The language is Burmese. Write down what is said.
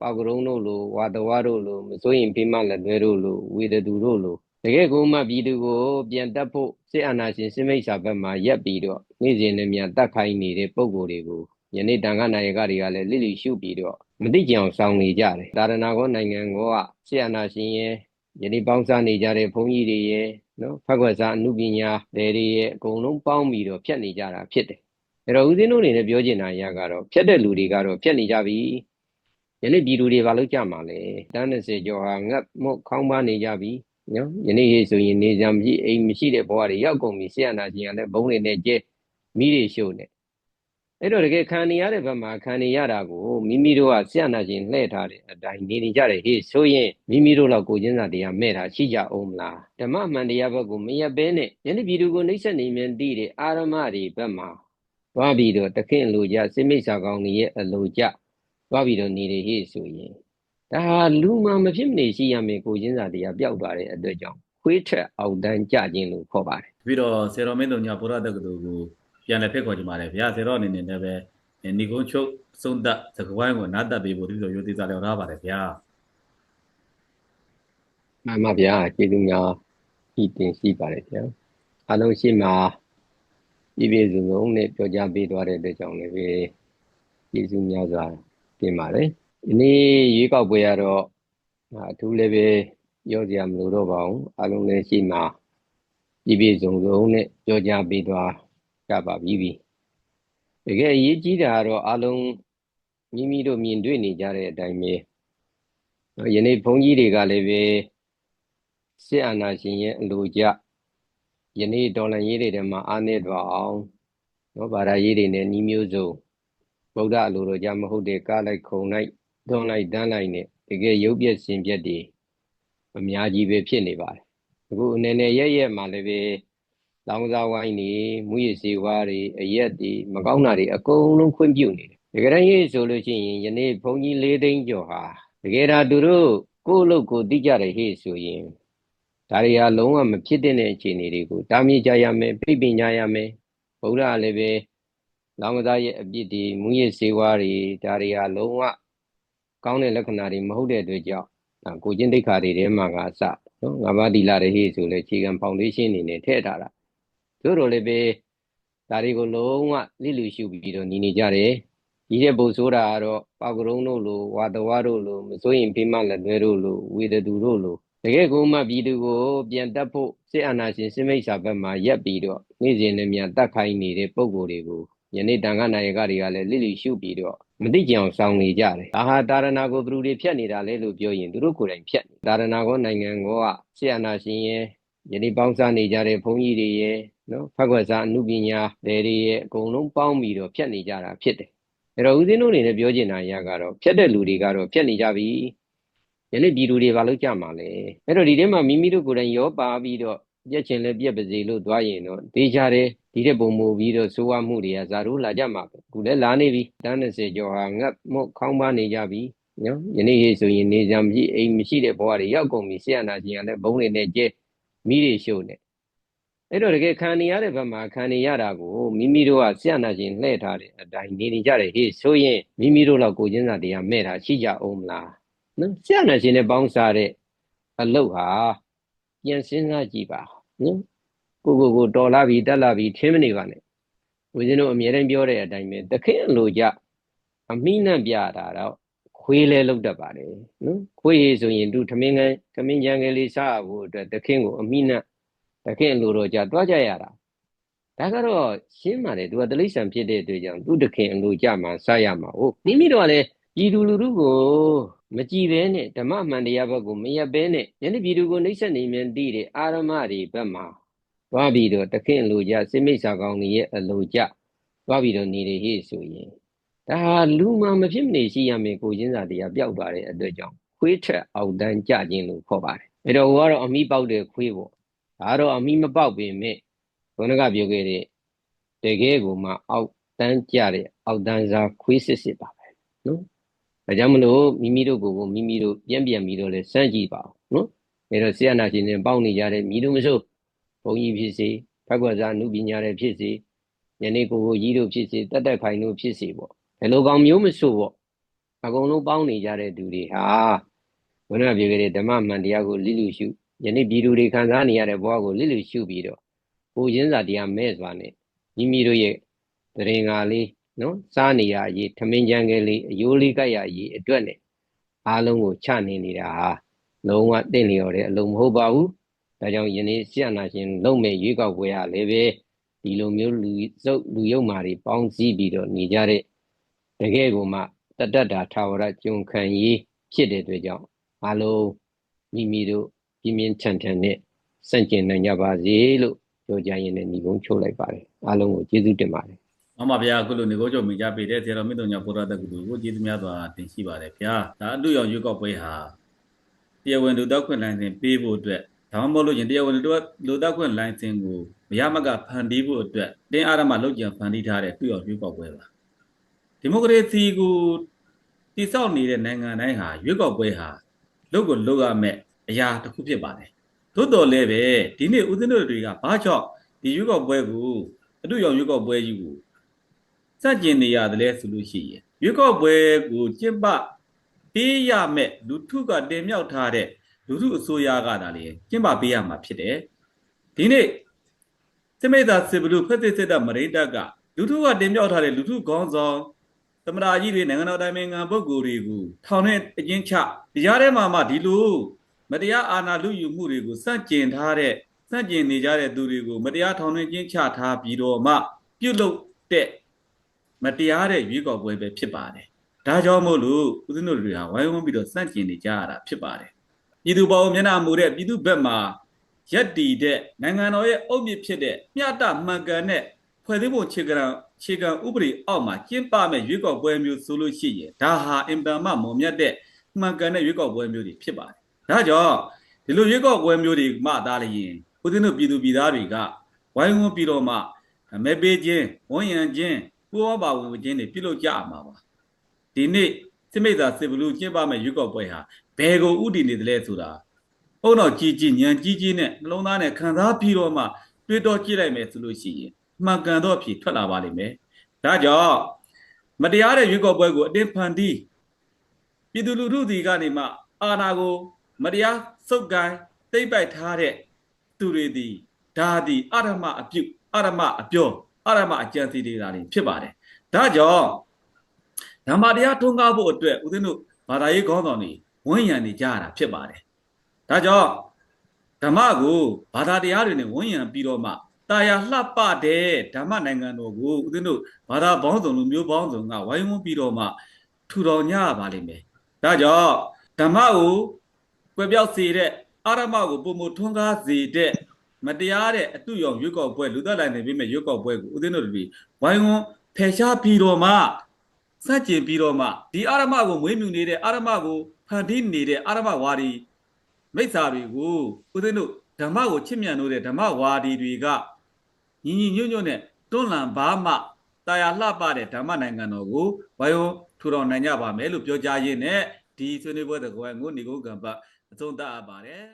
ပေါကရုံးတို့လိုဝါတဝါတို့လိုမစိုးရင်ဖိမလက်သွဲတို့လိုဝေဒသူတို့လိုတကယ်ကိုမှပြည်သူကိုပြန်တက်ဖို့စစ်အာဏာရှင်စစ်မိတ်ဆာဘက်မှာရက်ပြီးတော့နေ့စဉ်နဲ့မြန်တက်ခိုင်းနေတဲ့ပုံကိုယ်တွေကိုယနေ့တန်ခါနိုင်ကတွေကလည်းလိလိရှုပြီးတော့မတိကြအောင်စောင်းနေကြတယ်ဒါရဏကောနိုင်ငံကောကစစ်အာဏာရှင်ရဲ့ယနေ့ပေါင်းစားနေကြတဲ့ဘုန်းကြီးတွေရဲ့နော်ဖက်ခွက်စားအမှုပညာတွေရဲ့အကုန်လုံးပေါင်းပြီးတော့ဖြတ်နေကြတာဖြစ်တယ်အဲ့တော့ဦးဇင်းတို့အနေနဲ့ပြောချင်တာအရာကတော့ဖြတ်တဲ့လူတွေကတော့ဖြတ်နေကြပြီ ယနေ့ပြည်သူတွေဘာလို့ကြမှာလဲတန်း20ကျော်ဟာငတ်မို့ခေါင်းပါနေကြပြီနော်ယနေ့ရေးဆိုရင်နေကြမရှိအိမ်မရှိတဲ့ဘဝတွေရောက်ကုန်ပြီဆရာနာရှင်ကလည်းဘုံတွေနဲ့ကျဲမိတွေရှို့နေအဲ့တော့တကယ်ခံနေရတဲ့ဘက်မှာခံနေရတာကိုမိမိတို့ကဆရာနာရှင်လှည့်ထားတဲ့အတိုင်းနေနေကြတယ်ဟေးဆိုရင်မိမိတို့တော့ကိုချင်းစာတရားမဲ့တာရှိကြအောင်မလားဓမ္မမှန်တရားဘက်ကိုမရက်ဘဲနဲ့ယနေ့ပြည်သူကိုနှိမ့်ဆက်နေမြင်တည်တဲ့အာရမတွေဘက်မှာသွားပြီးတော့တခင်လိုကြစိမိတ်စာကောင်းတွေရဲ့အလိုကြ သွားပြီးတော့နေတယ်ဟေ့ဆိုရင်ဒါဟာလူမှမဖြစ်မနေရှိရမယ်ကိုချင်းစာတရားပျောက်သွားတဲ့အတွက်ကြောင့်ခွေးထက်အောက်တန်းကြခြင်းလို့ခေါ်ပါတယ်ပြီးတော့ဆေတော်မင်းတို့ညဘုရားတက္ကသိုလ်ကိုပြန်လည်ဖိတ်ခေါ်ကြပါလေဗျာဆေတော်အနေနဲ့လည်းပဲဏီကုန်းချုပ်စုံသက်သကဝိုင်းကိုနားတက်ပေးဖို့ဒီလိုရိုသေစာလျော်ထားပါတယ်ဗျာမှန်ပါဗျာကျေးဇူးများဤတင်ရှိပါတယ်ဗျာအားလုံးရှိမှာပြည့်ပြည့်စုံစုံနဲ့ပြောကြားပေးသွားတဲ့အတွက်ကြောင့်လည်းပဲကျေးဇူးများစွာ တင်ပါတယ်ဒီနေ့ရွေးကောက်ပွဲရတော့အထူးလည်းပဲပြောကြရမလို့တော့ပါဘူးအားလုံးလည်းရှိမှာပြည့်ပြည့်စုံစုံနဲ့ပြောကြားပေးသွားကြပါပြီပြီတကယ်အရေးကြီးတာကတော့အားလုံးမိမိတို့မြင်တွေ့နေကြတဲ့အတိုင်းပဲယနေ့ဘုန်းကြီးတွေကလည်းပဲစစ်အာဏာရှင်ရဲ့အလိုကြယနေ့ဒေါ်လာရေးတွေထဲမှာအားနည်းသွားအောင်နော်ဗာရာရေးတွေနဲ့နှီးမျိုးစုံ ဗုဒ္ဓအလိုတော်ကြမဟုတ်တဲ့ကားလိုက်ခုံလိုက်တွန်းလိုက်တန်းလိုက်နဲ့တကယ်ရုပ်ပြက်ရှင်ပြက်တွေအများကြီးပဲဖြစ်နေပါတယ်အခုအနေနဲ့ရက်ရက်မှာလည်းပဲလောင်စာဝိုင်းတွေမူရစီဝါးတွေအရက်တွေမကောင်းတာတွေအကုန်လုံးခွင့်ပြုနေတယ်တကယ်တမ်းရေးဆိုလို့ရှိရင်ယနေ့ဘုန်းကြီး၄သိန်းကျော်ဟာတကယ်ဒါသူတို့ကိုယ့်အလုပ်ကိုသိကြတယ်ဟေ့ဆိုရင်ဒါတွေဟာလုံးဝမဖြစ်တဲ့အခြေအနေတွေကိုတားမြစ်ကြရမယ်ပြိပင်ကြရမယ်ဗုဒ္ဓကလည်းပဲ လောင်ကစားရဲ့အပြစ်တွေမူရစေဝါးတွေဒါတွေဟာလုံးဝကောင်းတဲ့လက္ခဏာတွေမဟုတ်တဲ့အတွက်ကြောင့်ဒါကိုချင်းဒိဋ္ဌာတွေထဲမှာကအစနော်ငါးပါးဒီလာတွေဟေ့ဆိုလဲခြေခံဖောင်ဒေးရှင်းအနေနဲ့ထည့်ထားတာတို့တို့လည်းပဲဒါတွေကိုလုံးဝလိလူရှုပြီးတော့ညီနေကြတယ်ဒီတဲ့ဘုဆိုတာကတော့ပေါကရုံးတို့လိုဝါတဝါတို့လိုမစိုးရင်ဖိမလက်သွဲတို့လိုဝေဒသူတို့လိုတကယ်ကိုမှပြည်သူကိုပြန်တက်ဖို့စစ်အာဏာရှင်စစ်မိတ်ဆာဘက်မှာရက်ပြီးတော့နေ့စဉ်နဲ့မြန်တက်ခိုင်းနေတဲ့ပုံကိုယ်တွေကို ယနေ့တန်ခါနိုင်ကတွေကလည်းလိလိရှုပြီးတော့မတိကြအောင်စောင်းနေကြတယ်ဒါဟာတာရဏကိုသူတို့တွေဖြတ်နေတာလေလို့ပြောရင်သူတို့ကိုယ်တိုင်ဖြတ်နေတာရဏကိုနိုင်ငံကောကစစ်အာဏာရှင်ရဲ့ယနေ့ပေါင်းစားနေကြတဲ့ဘုန်းကြီးတွေရဲ့နော်ဖက်ခွက်စားအမှုပညာတွေရဲ့အကုန်လုံးပေါင်းပြီးတော့ဖြတ်နေကြတာဖြစ်တယ်အဲ့တော့ဦးဇင်းတို့အနေနဲ့ပြောချင်တာအရာကတော့ဖြတ်တဲ့လူတွေကတော့ဖြတ်နေကြပြီယနေ့ပြည်သူတွေဘာလို့ကြမှာလဲအဲ့တော့ဒီထဲမှာမိမိတို့ကိုယ်တိုင်ရောပါပြီးတော့ ပြက်ချင်လဲပြက်ပါစေလို့သွားရင်တော့ဒေးကြတယ်ဒီတဲ့ပုံမူပြီးတော့စိုးဝမှုတွေကဇာတို့လာကြမှာပဲခုလည်းလာနေပြီတန်း20ကျော်ဟာငတ်မို့ခေါင်းပါနေကြပြီနော်ယနေ့ရေးဆိုရင်နေကြမရှိအိမ်မရှိတဲ့ဘဝတွေရောက်ကုန်ပြီဆရာနာရှင်ကလည်းဘုံတွေနဲ့ကျဲမိတွေရှို့နေအဲ့တော့တကယ်ခံနေရတဲ့ဘက်မှာခံနေရတာကိုမိမိတို့ကဆရာနာရှင်လှည့်ထားတဲ့အတိုင်းနေနေကြတယ်ဟေးဆိုရင်မိမိတို့တော့ကိုချင်းစာတရားမဲ့တာရှိကြအောင်မလားနော်ဆရာနာရှင်နဲ့ပေါင်းစားတဲ့အလုတ်ဟာ ပြန်စဉ်းစားကြည့်ပါနော်ကိုကိုကိုတော်လာပြီတက်လာပြီထင်းမနေပါနဲ့ဦးဇင်းတို့အမြဲတမ်းပြောတဲ့အတိုင်းပဲတခင်အလိုကြအမိနဲ့ပြတာတော့ခွေးလဲလောက်တတ်ပါတယ်နော်ခွေးရဆိုရင်သူထမင်းကထမင်းကြံကလေးစားဖို့အတွက်တခင်ကိုအမိနဲ့တခင်အလိုတော့ကြတွားကြရတာဒါကတော့ရှင်းပါတယ်သူကတလိษံဖြစ်တဲ့အတွက်ကြောင့်သူတခင်အလိုကြမှာစားရမှာဟုတ်မိမိတို့ကလည်း ပြည်သူလူထုကိုမကြည်ဘဲနဲ့ဓမ္မမှန်တရားဘက်ကိုမရက်ဘဲနဲ့ယနေ့ပြည်သူကိုနှိမ့်ဆက်နေမြင်တည်တဲ့အာရမတွေဘက်မှာသွားပြီးတော့တခင်လိုကြစိမိတ်စာကောင်းတွေရဲ့အလိုကြသွားပြီးတော့နေရဟိဆိုရင်ဒါဟာလူမှမဖြစ်မနေရှိရမယ်ကိုချင်းစာတရားပျောက်သွားတဲ့အတွက်ကြောင့်ခွေးထက်အောက်တန်းကြခြင်းလို့ခေါ်ပါတယ်အဲ့တော့ဟိုကတော့အမိပေါက်တဲ့ခွေးပေါ့ဒါတော့အမိမပေါက်ပေမဲ့ဘုန်းကပြောခဲ့တဲ့တကယ်ကိုမှအောက်တန်းကြတဲ့အောက်တန်းစားခွေးစစ်စစ်ပါပဲနော် ဒါကြောင့်မလို့မိမိတို့ကိုယ်ကိုမိမိတို့ပြန်ပြန်ပြီးတော့လဲစမ်းကြည့်ပါအောင်နော်အဲ့တော့ဆရာနာရှင်တွေပေါင်းနေကြတဲ့မိတို့မစိုးဘုန်းကြီးဖြစ်စေဖက်ကွက်စားနုပညာတွေဖြစ်စေယနေ့ကိုကိုကြီးတို့ဖြစ်စေတက်တက်ခိုင်တို့ဖြစ်စေပေါ့ဘယ်လိုကောင်မျိုးမဆိုပေါ့အကုန်လုံးပေါင်းနေကြတဲ့သူတွေဟာဘုရားပြောခဲ့တဲ့ဓမ္မမှန်တရားကိုလိလူရှုယနေ့ပြည်သူတွေခံစားနေရတဲ့ဘဝကိုလိလူရှုပြီးတော့ကိုရင်းစာတရားမဲ့စွာနဲ့မိမိတို့ရဲ့တရင်္ဂါလေး နော်စားနေရအရေးထမင်းချမ်းကလေးအယိုးလေးကြိုက်ရအရေးအတွက်နဲ့အားလုံးကိုချနေနေတာဟာလုံးဝတင့်လျော်တဲ့အလုံးမဟုတ်ပါဘူးဒါကြောင့်ယနေ့ဆရာနာရှင်လုံးမဲ့ရွေးကောက်ပွဲရလည်းပဲဒီလိုမျိုးလူစုပ်လူယုံမာတွေပေါင်းစည်းပြီးတော့နေကြတဲ့တကယ်ကိုမှတတ္တတာထာဝရကြုံခံရေးဖြစ်တဲ့အတွက်ကြောင့်အားလုံးမိမိတို့ပြင်းပြင်းထန်ထန်နဲ့စန့်ကျင်နိုင်ကြပါစေလို့ပြောကြရင်လည်းညီကုန်းချုပ်လိုက်ပါတယ်အားလုံးကိုကျေးဇူးတင်ပါတယ် မမဗျာအခုလိုနေကိုချုပ်မိကြပေးတဲ့ဆရာတော်မြတ်တော်ညာဘုရားတက္ကသိုလ်ကိုကျေးဇူးများစွာတင်ရှိပါတယ်ဗျာဒါအတူရောင်ရွေးကောက်ပွဲဟာတရားဝင်လူတောက်ခွင့်လိုင်းစဉ်ပေးဖို့အတွက်ဒါမှမဟုတ်လို့ရင်တရားဝင်လူတောက်လူတောက်ခွင့်လိုင်းစဉ်ကိုမရမကဖန်တီးဖို့အတွက်တင်းအားရမလုပ်ကြံဖန်တီးထားတဲ့တူရောင်ရွေးကောက်ပွဲပါဒီမိုကရေစီကိုတည်ဆောက်နေတဲ့နိုင်ငံတိုင်းဟာရွေးကောက်ပွဲဟာလုပ်ကိုလုပ်ရမယ်အရာတစ်ခုဖြစ်ပါတယ်သို့တော်လည်းပဲဒီနေ့ဦးဇင်းတို့တွေကဘာကြောင့်ဒီရွေးကောက်ပွဲကိုအတူရောင်ရွေးကောက်ပွဲကြီးကို စကြင်နေရတယ်လဲဆိုလို့ရှိရင်ရွေးကောက်ပွဲကိုကျင့်ပပေးရမဲ့လူထုကတင်မြှောက်ထားတဲ့လူထုအစိုးရကဒါလေကျင့်ပပေးရမှာဖြစ်တယ်ဒီနေ့စမိတ်သာစစ်ဘလူဖက်စစ်စစ်တပ်မရိတ်တပ်ကလူထုကတင်မြှောက်ထားတဲ့လူထုခေါင်းဆောင်သမ္မတကြီးတွေနိုင်ငံတော်တိုင်ပင်ခံပုဂ္ဂိုလ်တွေကိုထောင်နဲ့အကျဉ်းချတရားထဲမှာမှဒီလိုမတရားအာဏာလုယူမှုတွေကိုစန့်ကျင်ထားတဲ့စန့်ကျင်နေကြတဲ့သူတွေကိုမတရားထောင်နဲ့ကျဉ်းချထားပြီးတော့မှပြုတ်လုတဲ့ မတရားတဲ့ရွေးကောက်ပွဲပဲဖြစ်ပါတယ်။ဒါကြောင့်မို့လို့ဦးဇင်းတို့တွေဟာဝိုင်းဝန်းပြီးတော့စန့်ကျင်နေကြရတာဖြစ်ပါတယ်။ပြည်သူပေါင်းမျက်နှာမူတဲ့ပြည်သူဘက်မှာရက်တီတဲ့နိုင်ငံတော်ရဲ့အုတ်မြစ်ဖြစ်တဲ့မျှတမှန်ကန်တဲ့ဖွဲ့စည်းပုံခြေကံခြေကံဥပဒေအောက်မှာကျင်းပမဲ့ရွေးကောက်ပွဲမျိုးဆိုလို့ရှိရင်ဒါဟာအင်တာမမွန်မြတ်တဲ့မှန်ကန်တဲ့ရွေးကောက်ပွဲမျိုးတွေဖြစ်ပါတယ်။ဒါကြောင့်ဒီလိုရွေးကောက်ပွဲမျိုးတွေမှသားလျင်ဦးဇင်းတို့ပြည်သူပြည်သားတွေကဝိုင်းဝန်းပြီးတော့မှမဲပေးခြင်းဝန်ရံခြင်း ပူောပါဝင်ဝင်ချင်းတွေပြုလုပ်ကြရမှာပါဒီနေ့စိမိတ်သာစစ်ဘလူးကျင်းပမဲ့ရွေးကောက်ပွဲဟာဘယ်ကိုဥတည်နေသလဲဆိုတာအုံတော့ကြီးကြီးညံကြီးကြီးနဲ့နှလုံးသားနဲ့ခံစားပြီးတော့မှတွေးတောကြည့်လိုက်မယ်ဆိုလို့ရှိရင်မှန်ကန်သောအဖြေထွက်လာပါလိမ့်မယ်ဒါကြောင့်မတရားတဲ့ရွေးကောက်ပွဲကိုအတင်းဖန်တီးပြည်သူလူထုဒီကနေမှ အာဏာကို မတရားစုပ်ကိုင်းတိမ့်ပိုက်ထားတဲ့သူတွေဒီဒါဒီအရမအပြုတ်အရမအပြော အရမအကြံစီတွေကတွေဖြစ်ပါတယ်။ဒါကြောင့်ဓမ္မတရားထွန်းကားဖို့အတွက်ဦးဇင်းတို့ဘာသာရေးခေါင်းဆောင်တွေဝန်ရံနေကြရတာဖြစ်ပါတယ်။ဒါကြောင့်ဓမ္မကိုဘာသာတရားတွေနဲ့ဝန်ရံပြီးတော့မှတာယာလှပတဲ့ဓမ္မနိုင်ငံတော်ကိုဦးဇင်းတို့ဘာသာပေါင်းစုံလူမျိုးပေါင်းစုံကဝိုင်းဝန်းပြီးတော့မှထူထောင်ကြရပါလိမ့်မယ်။ဒါကြောင့်ဓမ္မကိုကွယ်ပြောက်စေတဲ့အာရမကိုပုံမထွန်းကားစေတဲ့ မတရားတဲ့အတုရောင်ရွေးကောက်ပွဲလူသက်လိုက်နေပြီမဲ့ရွေးကောက်ပွဲကိုဦးသိန်းတို့တွေဝိုင်းဝန်းဖယ်ရှားပြီးတော့မှစန့်ကျင်ပြီးတော့မှဒီအာရမကိုမွေးမြူနေတဲ့အာရမကိုဖန်တီးနေတဲ့အာရမဝါဒီမိစ္ဆာတွေကိုဦးသိန်းတို့ဓမ္မကိုချစ်မြတ်လို့တဲ့ဓမ္မဝါဒီတွေကညီညီညွတ်ညွတ်နဲ့တွန်းလှန်ပါမှတာယာလှပတဲ့ဓမ္မနိုင်ငံတော်ကိုဝိုင်းဝန်းထူထောင်နိုင်ကြပါမယ်လို့ပြောကြားရင်းနဲ့ဒီဆွေးနွေးပွဲတကွယ်ငုတ်နေကုန်းကံပတ်အဆုံးသတ်အပ်ပါတယ်